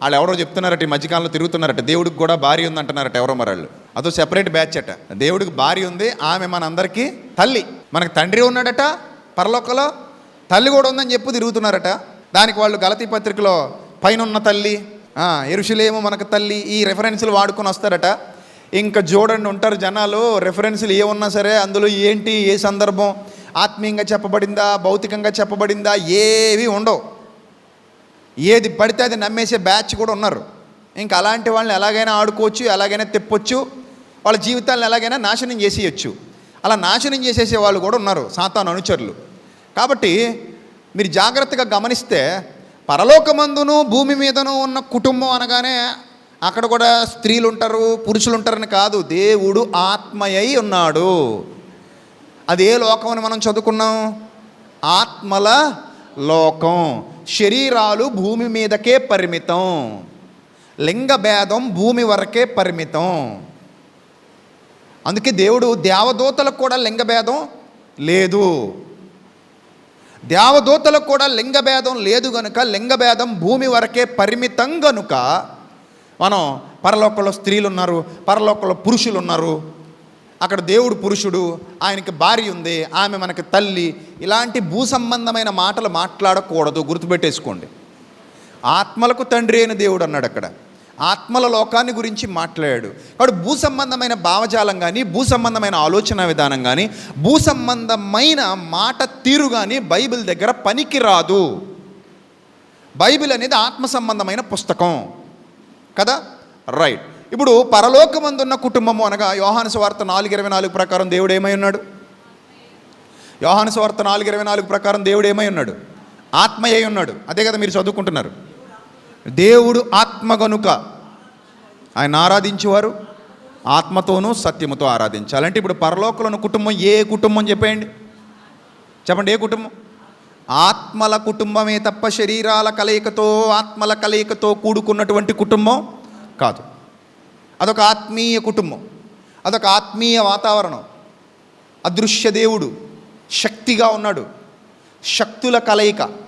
వాళ్ళు ఎవరో చెప్తున్నారట ఈ మధ్యకాలంలో తిరుగుతున్నారట దేవుడికి కూడా భార్య ఉంది అంటున్నారట ఎవరో మరి అదో సెపరేట్ బ్యాచ్ అట. దేవుడికి భార్య ఉంది ఆమె మనందరికీ తల్లి. మనకు తండ్రి ఉన్నాడట పరలోకలో తల్లి కూడా ఉందని చెప్పి తిరుగుతున్నారట. దానికి వాళ్ళు గలతీ పత్రికలో పైన ఉన్న తల్లి ఎరుషులేమో మనకు తల్లి ఈ రెఫరెన్స్లు వాడుకొని వస్తారట. ఇంకా చూడండి ఉంటారు జనాలు రెఫరెన్స్లు ఏమున్నా సరే అందులో ఏంటి ఏ సందర్భం ఆత్మీయంగా చెప్పబడిందా భౌతికంగా చెప్పబడిందా ఏవి ఉండవు. ఏది పడితే అది నమ్మేసే బ్యాచ్ కూడా ఉన్నారు. ఇంకా అలాంటి వాళ్ళని ఎలాగైనా ఆడుకోవచ్చు ఎలాగైనా తెప్పొచ్చు వాళ్ళ జీవితాలను ఎలాగైనా నాశనం చేసేయచ్చు. అలా నాశనం చేసేసే వాళ్ళు కూడా ఉన్నారు సాతాను అనుచరులు. కాబట్టి మీరు జాగ్రత్తగా గమనిస్తే పరలోకమందును భూమి మీదను ఉన్న కుటుంబం అనగానే అక్కడ కూడా స్త్రీలు ఉంటారు పురుషులు ఉంటారని కాదు దేవుడు ఆత్మయై ఉన్నాడు. అది ఏ లోకం అని మనం చదువుకున్నాం ఆత్మల లోకం. శరీరాలు భూమి మీదకే పరిమితం. లింగ భేదం భూమి వరకే పరిమితం. అందుకే దేవుడు దేవదూతలకు కూడా లింగ భేదం లేదు. దేవదూతలకు కూడా లింగ భేదం లేదు గనుక లింగ భేదం భూమి వరకే పరిమితం గనుక మనం పరలోకంలో స్త్రీలు ఉన్నారు పరలోకంలో పురుషులు ఉన్నారు అక్కడ దేవుడు పురుషుడు ఆయనకి భార్య ఉంది ఆమె మనకి తల్లి ఇలాంటి భూ సంబంధమైన మాటలు మాట్లాడకూడదు గుర్తుపెట్టేసుకోండి. ఆత్మలకు తండ్రి అయిన దేవుడు అన్నాడు అక్కడ. ఆత్మల లోకాన్ని గురించి మాట్లాడాడు. కాబట్టి భూ సంబంధమైన భావజాలం కానీ భూ సంబంధమైన ఆలోచన విధానం కానీ భూ సంబంధమైన మాట తీరు కానీ బైబిల్ దగ్గర పనికిరాదు. బైబిల్ అనేది ఆత్మ సంబంధమైన పుస్తకం. కదా? రైట్. ఇప్పుడు పరలోకమందున్న కుటుంబము అనగా యోహాను సువార్త నాలుగు ఇరవై నాలుగు ప్రకారం దేవుడు ఏమై ఉన్నాడు? యోహాను సువార్త నాలుగు ఇరవై నాలుగు ప్రకారం దేవుడు ఏమై ఉన్నాడు ఆత్మయ్య ఉన్నాడు. అదే కదా మీరు చదువుకుంటున్నారు. దేవుడు ఆత్మ గనుక ఆయన ఆరాధించేవారు? ఆత్మతోనూ సత్యముతో ఆరాధించాలంటే ఇప్పుడు పరలోకంలో కుటుంబం ఏ కుటుంబం చెప్పేయండి? చెప్పండి ఏ కుటుంబం? ఆత్మల కుటుంబమే తప్ప శరీరాల కలయికతో ఆత్మల కలయికతో కూడుకున్నటువంటి కుటుంబం కాదు. అదొక ఆత్మీయ కుటుంబం అదొక ఆత్మీయ వాతావరణం. అదృశ్య దేవుడు శక్తిగా ఉన్నాడు. శక్తుల కలయిక.